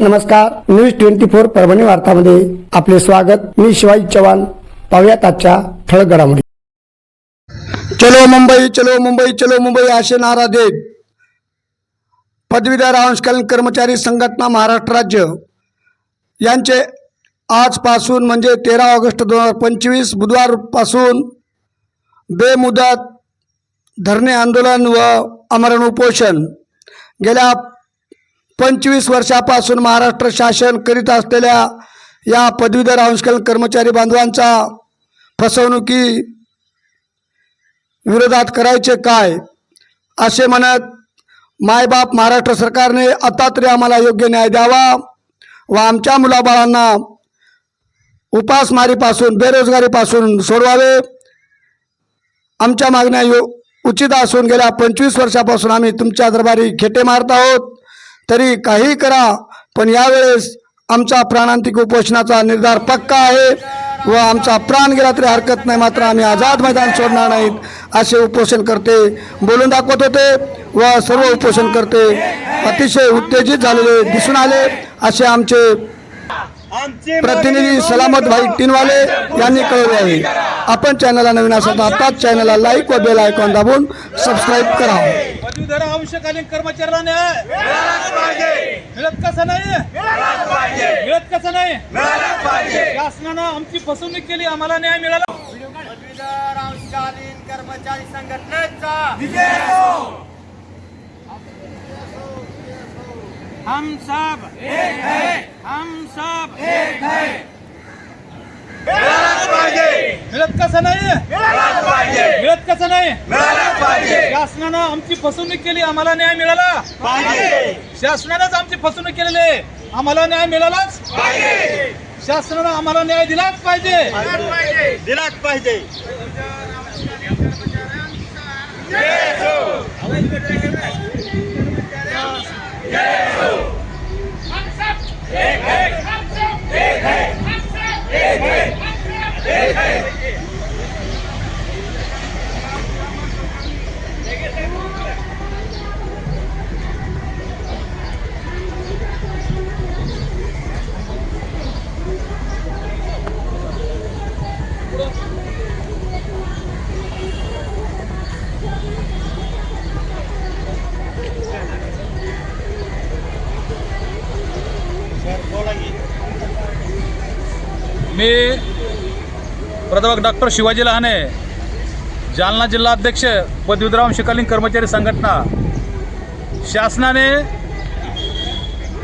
नमस्कार news twenty four Parbhani वार्तामध्ये आपले स्वागत. मी शिवाजी चव्हाण. पाहुयात आजच्या ठळक घडामोडी. चलो मुंबई चलो मुंबई चलो मुंबई असे नारा देत. पदवीधर अंशकालीन कर्मचारी संघटना महाराष्ट्र राज्य यांचे आजपासून म्हणजे तेरा ऑगस्ट दोन हजार पंचवीस बुधवारपासून बेमुदत धरणे आंदोलन व आमरण उपोषण. गेल्या पंचवीस वर्षापासून महाराष्ट्र शासन करीत असलेल्या या पदवीधर अंशकालीन कर्मचारी बांधवांचा फसवणुकी विरोधात करायचे काय असे म्हणत मायबाप महाराष्ट्र सरकारने आता तरी आम्हाला योग्य न्याय द्यावा व आमच्या मुलाबाळांना उपासमारीपासून बेरोजगारीपासून सोडवावे. आमच्या मागण्या यो उचित असून गेल्या पंचवीस वर्षापासून आम्ही तुमच्या दरबारी खेटे मारत आहोत. तरी काही करा पण यावेळेस आमचा प्राणांतिक उपोषणाचा निर्धार पक्का आहे व आमचा प्राण गेला तरी हरकत नाही मात्र आम्ही आझाद मैदान सोडणार नाहीत असे उपोषण करते बोलून दाखवत होते व सर्व उपोषण करते. अतिशय उत्तेजित झालेले दिसून आले असे आमचे प्रतिनिधी सलामत भाई टिनवाले यांनी कळवले आहे. आपण चॅनलला नवीन असाल तर आताच चॅनलला लाईक व बेल आयकॉन दाबून सबस्क्राईब करा. पदवीधर अंशकालीन कर्मचाऱ्याला न्याय. मिळत कसा नाही? मिळत कसा नाही? शासनानं आमची फसवणूक केली आम्हाला न्याय मिळाला. पदवीधर अंशकालीन कर्मचारी संघटनेचा. हम सब एक है. हम सब एक है. मिळत कसं नाही? मिळत कसं नाही? शासनानं आमची फसवणूक केली आम्हाला न्याय मिळाला. शासनानंच आमची फसवणूक केलेली आहे. आम्हाला न्याय मिळालाच शासनानं आम्हाला न्याय दिलाच पाहिजे. दिलाच पाहिजे. मी प्राध्यापक डॉक्टर शिवाजी लहाने जालना जिल्हा अध्यक्ष पदवीधर शिकालीन कर्मचारी संघटना शासनाने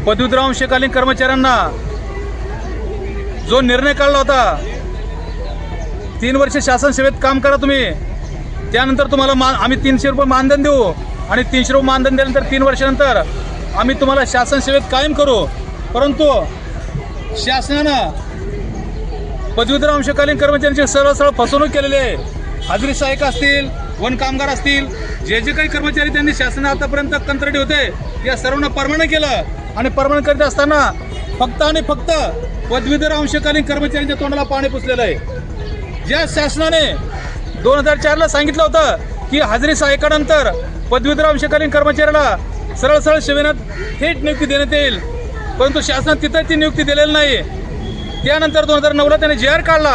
पदवीधर शिकालीन कर्मचाऱ्यांना जो निर्णय काढला होता तीन वर्ष शासन सेवेत काम करा तुम्ही. त्यानंतर तुम्हाला मा आम्ही तीनशे रुपये मानधन देऊ आणि तीनशे रुपये मानधन दिल्यानंतर तीन वर्षानंतर आम्ही तुम्हाला शासन सेवेत कायम करू. परंतु शासनानं पदवीधर अंशकालीन कर्मचाऱ्यांची सरळ सरळ फसवणूक केलेली आहे. हाजरी सहाय्यक असतील वन कामगार असतील जे जे काही कर्मचारी त्यांनी शासना आतापर्यंत कंत्राटी होते या सर्वांना परमानंट केलं आणि परमानंट करीत असताना फक्त आणि फक्त पदवीधर अंशकालीन कर्मचाऱ्यांच्या तोंडाला पाणी पुसलेलं आहे. ज्या शासनाने दोन हजार चारला सांगितलं होतं की हाजरी सहाय्यकानंतर पदवीधर अंशकालीन कर्मचाऱ्याला सरळ सरळ सेवेनात थेट नियुक्ती देण्यात येईल परंतु शासनात तिथं ती नियुक्ती दिलेली नाही. त्यानंतर दोन हजार नऊला त्याने जे आर काढला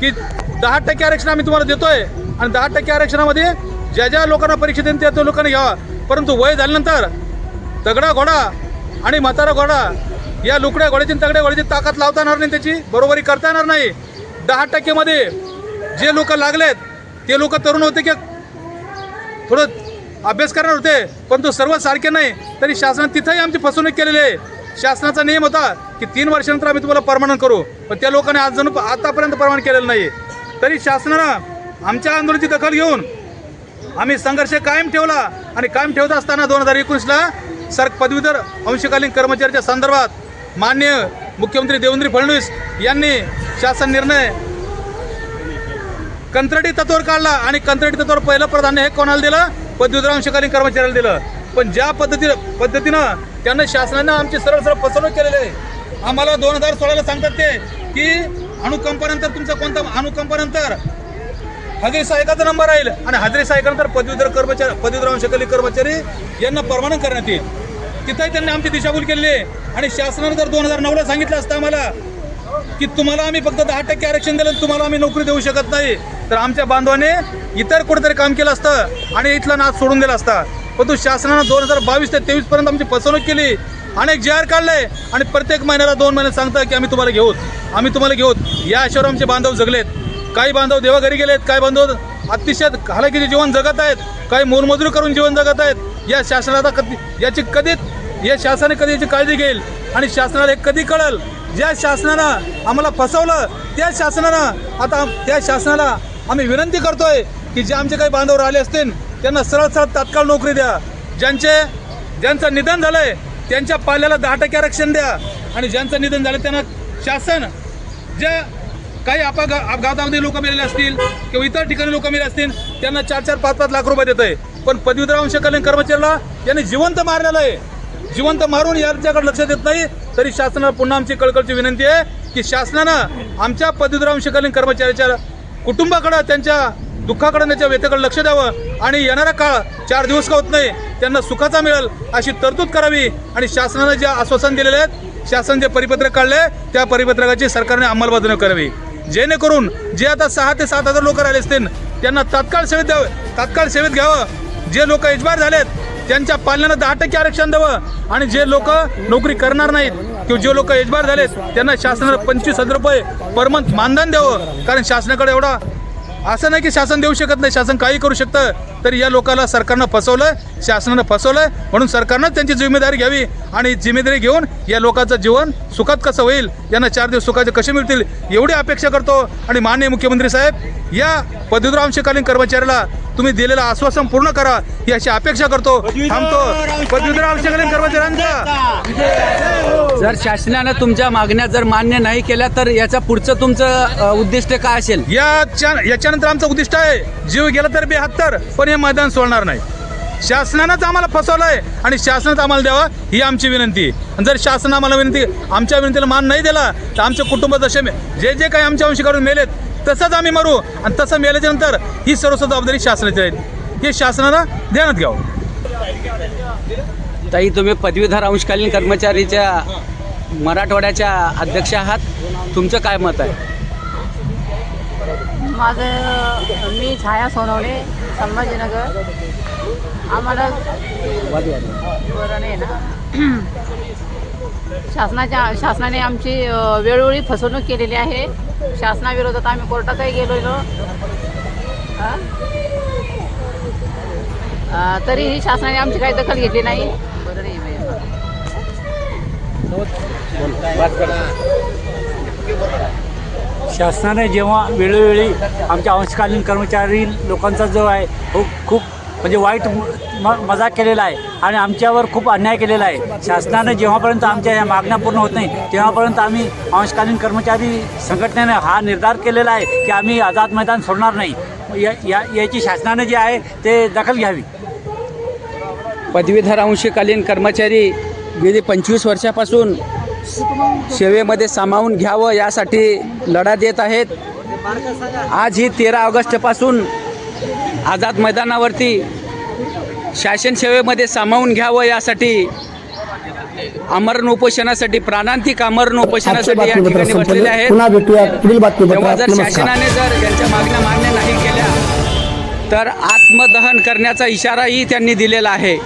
की दहा टक्के आरक्षण आम्ही तुम्हाला देतोय आणि दहा टक्के आरक्षणामध्ये ज्या ज्या लोकांना परीक्षा देईन त्या त्या लोकांना घ्यावा. परंतु वय झाल्यानंतर तगडा घोडा आणि म्हातारा घोडा या लुकड्या घोड्याची आणि तगड्या घोड्याची ताकद लावता येणार नाही त्याची बरोबरी करता येणार नाही. दहा टक्केमध्ये जे लोक लागलेत ते लोक तरुण होते की थोडं अभ्यास करणार होते परंतु सर्व सारखे नाही. तरी शासनाने तिथंही आमची फसवणूक केलेली आहे. शासनाचा नियम होता की तीन वर्षानंतर आम्ही तुम्हाला परमानंट करू. पण त्या लोकांनी आज जणू आतापर्यंत परमानंट केलेलं नाही तरी शासनानं आमच्या आंदोलनाची दखल घेऊन आम्ही संघर्ष कायम ठेवला आणि कायम ठेवत असताना दोन हजार एकोणीसला सर पदवीधर अंशकालीन कर्मचाऱ्याच्या संदर्भात मान्य मुख्यमंत्री देवेंद्र फडणवीस यांनी शासन निर्णय कंत्राटी तत्वावर काढला आणि कंत्राटी तत्वावर पहिलं प्राधान्य हे कोणाला दिलं? पदवीधर अंशकालीन कर्मचाऱ्याला दिलं. पण ज्या पद्धती पद्धतीनं त्यांना शासनानं आमची सरळ सरळ फसवणूक केलेली आहे आम्हाला दोन हजार सोळाला सांगतात ते की अनुकंपानंतर तुमचा कोणता अनुकंपानंतर हजेरी सहायकाचा नंबर राहील आणि हजेरी सहायकानंतर पदवीधर कर्मचारी पदवीधर अंशकली कर्मचारी यांना परमानंट करण्यात येईल. तिथंही त्यांनी आमची दिशाभूल केलेली आहे. आणि शासनानं जर दोन हजार नऊला सांगितलं असतं आम्हाला की तुम्हाला आम्ही फक्त दहा टक्के आरक्षण दिलं तुम्हाला आम्ही नोकरी देऊ शकत नाही तर आमच्या बांधवाने इतर कुठेतरी काम केलं असतं आणि इथला नाच सोडून दिला असता. परंतु शासनानं दोन हजार बावीस ते तेवीसपर्यंत आमची फसवणूक केली. अनेक जे आर आहे आणि प्रत्येक महिन्याला दोन महिने सांगतात की आम्ही तुम्हाला घेऊत आम्ही तुम्हाला घेऊत या आशेवर आमचे बांधव जगलेत. काही बांधव देवाघरी गेलेत काही बांधव अतिशय हालाकीचे जीवन जगत आहेत काही मोलमजुरी करून जीवन जगत आहेत. या शासनाला कधी याची कधीच या शासनाने कधी याची काळजी घेईल? आणि शासनाला हे कधी कळल? ज्या शासनानं आम्हाला फसवलं त्या शासनानं आता त्या शासनाला आम्ही विनंती करतोय की जे आमचे काही बांधव राहिले असतील त्यांना सरळ सरळ तात्काळ नोकरी द्या. ज्यांचे ज्यांचं निधन झालंय त्यांच्या पाल्याला दहा टक्के आरक्षण द्या. आणि ज्यांचं निधन झालं त्यांना शासन ज्या काही अपघा अपघातामध्ये लोक मेलेले असतील किंवा इतर ठिकाणी लोक मेले असतील त्यांना चार चार पाच पाच लाख रुपये देत आहे पण पदवीधर अंशकालीन कर्मचाऱ्याला यांनी जिवंत मारलेलं आहे. जिवंत मारून यांच्याकडे लक्ष देत नाही तरी शासनाला पुन्हा आमची कळकळची विनंती आहे की शासनानं आमच्या पदवीधर अंशकालीन कर्मचाऱ्याच्या कुटुंबाकडं त्यांच्या दुःखाकडे त्याच्या व्यथेकडे लक्ष द्यावं आणि येणारा काळ चार दिवस का होत नाही त्यांना सुखाचा मिळेल अशी तरतूद करावी. आणि शासनानं जे आश्वासन दिलेले आहेत शासन जे परिपत्रक काढले त्या परिपत्रकाची सरकारने अंमलबजावणी करावी. जेणेकरून जे आता सहा ते सात हजार लोक राहिले असतील त्यांना तात्काळ सेवेत द्यावं तात्काळ सेवेत घ्यावं. जे लोक एजबार झालेत त्यांच्या पालनानं दहा टक्के आरक्षण द्यावं. आणि जे लोक नोकरी करणार नाहीत किंवा जे लोक एजबार झालेत त्यांना शासनानं पंचवीस हजार रुपये पर मंथ मानधन द्यावं. कारण शासनाकडे एवढा असं नाही की शासन देऊ शकत नाही. शासन काही करू शकतं तर या लोकाला सरकारनं फसवलं शासनानं फसवलं म्हणून सरकारनं त्यांची जिम्मेदारी घ्यावी आणि जिम्मेदारी घेऊन या लोकांचं जीवन सुखात कसं होईल यांना चार दिवस सुखाचे कसे मिळतील एवढी अपेक्षा करतो. आणि माननीय मुख्यमंत्री साहेब या पदवीधर अंशकालीन कर्मचाऱ्याला तुम्ही दिलेलं आश्वासन पूर्ण करा ही अशी अपेक्षा करतो. थांबतो. पदवीधर अंशकालीन कर्मचाऱ्यांचा. जर शासनानं तुमच्या मागण्या जर मान्य नाही केल्या तर याचा पुढचं तुमचं अ, उद्दिष्ट काय असेल? याच्या याच्यानंतर आमचं उद्दिष्ट आहे. जीव गेला तर बेहत्तर पण हे मैदान सोडणार नाही. शासनानंच आम्हाला फसवलंय आणि शासनच आम्हाला द्यावा ही आमची विनंती आणि जर शासन आम्हाला विनंती आमच्या विनंतीला मान नाही दिला तर आमचे कुटुंब जसे मे- जे जे काही आमच्या अंशी काढून मेलेत तसंच आम्ही मरू. आणि तसं मेल्याच्या नंतर ही सर्व जबाबदारी शासनाची आहे. हे शासनानं ध्यानात घ्यावं. ताई तुम्ही पदवीधर अंशकालीन कर्मचारीच्या मराठवाड्याच्या अध्यक्ष आहात. तुमचं काय मत आहे? माझं मी छाया सोनवणे संभाजीनगर. आम्हाला बरं नाही ना शासनाच्या शासनाने आमची अ, वेळोवेळी फसवणूक केलेली आहे. शासनाविरोधात आम्ही कोर्टातही गेलेलो. हा? अ, तरीही शासनाने आमची काही दखल घेतली नाही. शासनाने जेव्हा वेळोवेळी आमच्या अंशकालीन कर्मचारी लोकांचा जो आहे तो खूप म्हणजे वाईट म मजा केलेला आहे आणि आमच्यावर खूप अन्याय केलेला आहे. शासनाने जेव्हापर्यंत आमच्या या मागण्या पूर्ण होत नाही तेव्हापर्यंत आम्ही अंशकालीन कर्मचारी संघटनेने हा निर्धार केलेला आहे की आम्ही आझाद मैदान सोडणार नाही. या या याची शासनाने जे आहे ते दखल घ्यावी. पदवीधर अंशकालीन कर्मचारी गेली पंचवीस वर्षापासून सेवेमध्ये सामावून घ्यावं यासाठी लढा देत आहेत. आज ही तेरा ऑगस्टपासून आझाद मैदानावरती शासन सेवेमध्ये सामावून घ्यावं यासाठी आमरण उपोषणासाठी प्राणांतिक आमरण उपोषणासाठी या ठिकाणी बसलेले आहेत. तेव्हा जर शासनाने जर यांच्या मागण्या मान्य नाही केल्या तर आत्मदहन करण्याचा इशाराही त्यांनी दिलेला आहे.